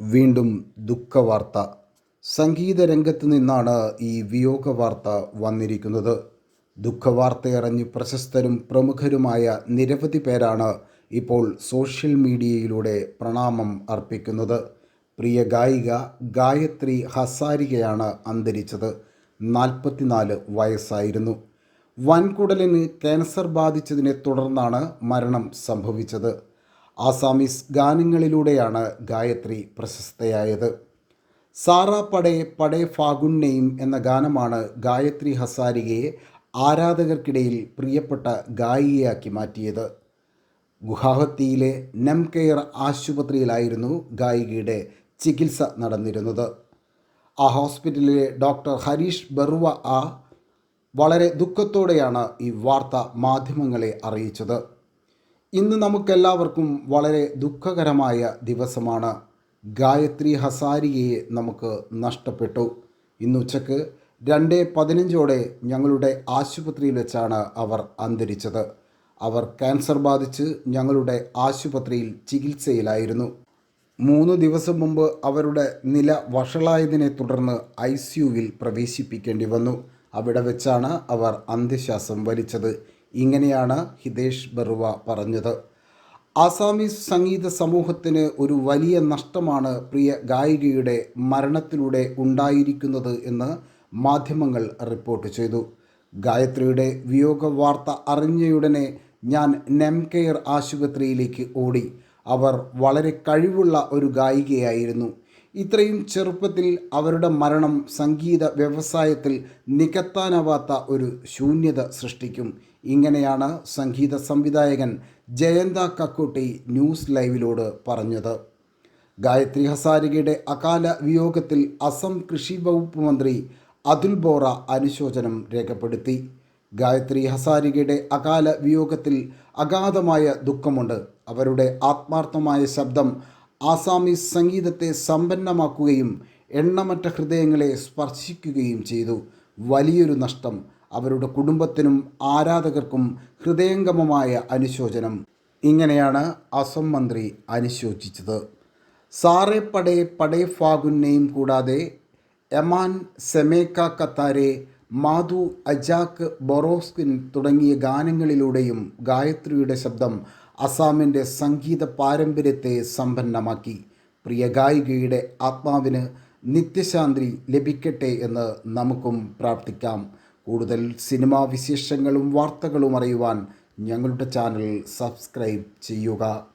വീണ്ടും ദുഃഖവാർത്ത. സംഗീത രംഗത്ത് നിന്നാണ് ഈ വിയോഗ വാർത്ത വന്നിരിക്കുന്നത്. ദുഃഖവാർത്തയറിഞ്ഞ് പ്രശസ്തരും പ്രമുഖരുമായ നിരവധി പേരാണ് ഇപ്പോൾ സോഷ്യൽ മീഡിയയിലൂടെ പ്രണാമം അർപ്പിക്കുന്നത്. പ്രിയ ഗായിക ഗായത്രി ഹസാരികയാണ് അന്തരിച്ചത്. നാൽപ്പത്തിനാല് വയസ്സായിരുന്നു. വൻകുടലിന് ക്യാൻസർ ബാധിച്ചതിനെ തുടർന്നാണ് മരണം സംഭവിച്ചത്. ആസാമീസ് ഗാനങ്ങളിലൂടെയാണ് ഗായത്രി പ്രശസ്തയായത്. സാറ പടേ പടേ ഫാഗുൻ നെയ്ം എന്ന ഗാനമാണ് ഗായത്രി ഹസാരികയെ ആരാധകർക്കിടയിൽ പ്രിയപ്പെട്ട ഗായികയാക്കി മാറ്റിയത്. ഗുവാഹത്തിയിലെ നെംകെയർ ആശുപത്രിയിലായിരുന്നു ഗായികയുടെ ചികിത്സ നടന്നിരുന്നത്. ആ ഹോസ്പിറ്റലിലെ ഡോക്ടർ ഹരീഷ് ബറുവ ആ വളരെ ദുഃഖത്തോടെയാണ് ഈ വാർത്ത മാധ്യമങ്ങളെ അറിയിച്ചത്. ഇന്ന് നമുക്കെല്ലാവർക്കും വളരെ ദുഃഖകരമായ ദിവസമാണ്. ഗായത്രി ഹസാരിയെ നമുക്ക് നഷ്ടപ്പെട്ടു. ഇന്ന് ഉച്ചയ്ക്ക് രണ്ട് പതിനഞ്ചോടെ ഞങ്ങളുടെ ആശുപത്രിയിൽ വെച്ചാണ് അവർ അന്തരിച്ചത്. അവർ ക്യാൻസർ ബാധിച്ച് ഞങ്ങളുടെ ആശുപത്രിയിൽ ചികിത്സയിലായിരുന്നു. മൂന്ന് ദിവസം മുമ്പ് അവരുടെ നില വഷളായതിനെ തുടർന്ന് ഐ സിയുവിൽ പ്രവേശിപ്പിക്കേണ്ടി വന്നു. അവിടെ വെച്ചാണ് അവർ അന്ത്യശ്വാസം വലിച്ചത്. ഇങ്ങനെയാണ് ഹിതേഷ് ബറുവ പറഞ്ഞത്. ആസാമി സംഗീത സമൂഹത്തിന് ഒരു വലിയ നഷ്ടമാണ് പ്രിയ ഗായികയുടെ മരണത്തിലൂടെ ഉണ്ടായിരിക്കുന്നത് എന്ന് മാധ്യമങ്ങൾ റിപ്പോർട്ട് ചെയ്തു. ഗായത്രിയുടെ വിയോഗ വാർത്ത അറിഞ്ഞയുടനെ ഞാൻ നെംകെയർ ആശുപത്രിയിലേക്ക് ഓടി. അവർ വളരെ കഴിവുള്ള ഒരു ഗായികയായിരുന്നു. ഇത്രയും ചെറുപ്പത്തിൽ അവരുടെ മരണം സംഗീത വ്യവസായത്തിൽ നികത്താനാവാത്ത ഒരു ശൂന്യത സൃഷ്ടിക്കും. ഇങ്ങനെയാണ് സംഗീത സംവിധായകൻ ജയന്ത കക്കോട്ടി ന്യൂസ് ലൈവിലോട് പറഞ്ഞത്. ഗായത്രി ഹസാരികയുടെ അകാല വിയോഗത്തിൽ അസം കൃഷി വകുപ്പ് മന്ത്രി അതുൽ ബോറ അനുശോചനം രേഖപ്പെടുത്തി. ഗായത്രി ഹസാരികയുടെ അകാല വിയോഗത്തിൽ അഗാധമായ ദുഃഖമുണ്ട്. അവരുടെ ആത്മാർത്ഥമായ ശബ്ദം ആസാമീസ് സംഗീതത്തെ സമ്പന്നമാക്കുകയും എണ്ണമറ്റ ഹൃദയങ്ങളെ സ്പർശിക്കുകയും ചെയ്തു. വലിയൊരു നഷ്ടം അവരുടെ കുടുംബത്തിനും ആരാധകർക്കും ഹൃദയംഗമമായ അനുശോചനം. ഇങ്ങനെയാണ് അസം മന്ത്രി അനുശോചിച്ചത്. സാറെ പടേ പടേ ഫാഗുന്നെയും കൂടാതെ എമാൻ സെമേക്ക കത്താരെ മാധു അജാക്ക് ബൊറോസ്കിൻ തുടങ്ങിയ ഗാനങ്ങളിലൂടെയും ഗായത്രിയുടെ ശബ്ദം അസാമിന്റെ സംഗീത പാരമ്പര്യത്തെ സമ്പന്നമാക്കി. പ്രിയ ഗായികയുടെ ആത്മാവിന് നിത്യശാന്തി ലഭിക്കട്ടെ എന്ന് നമുക്കും പ്രാർത്ഥിക്കാം. കൂടുതൽ സിനിമാ വിശേഷങ്ങളും വാർത്തകളും അറിയുവാൻ ഞങ്ങളുടെ ചാനൽ സബ്സ്ക്രൈബ് ചെയ്യുക.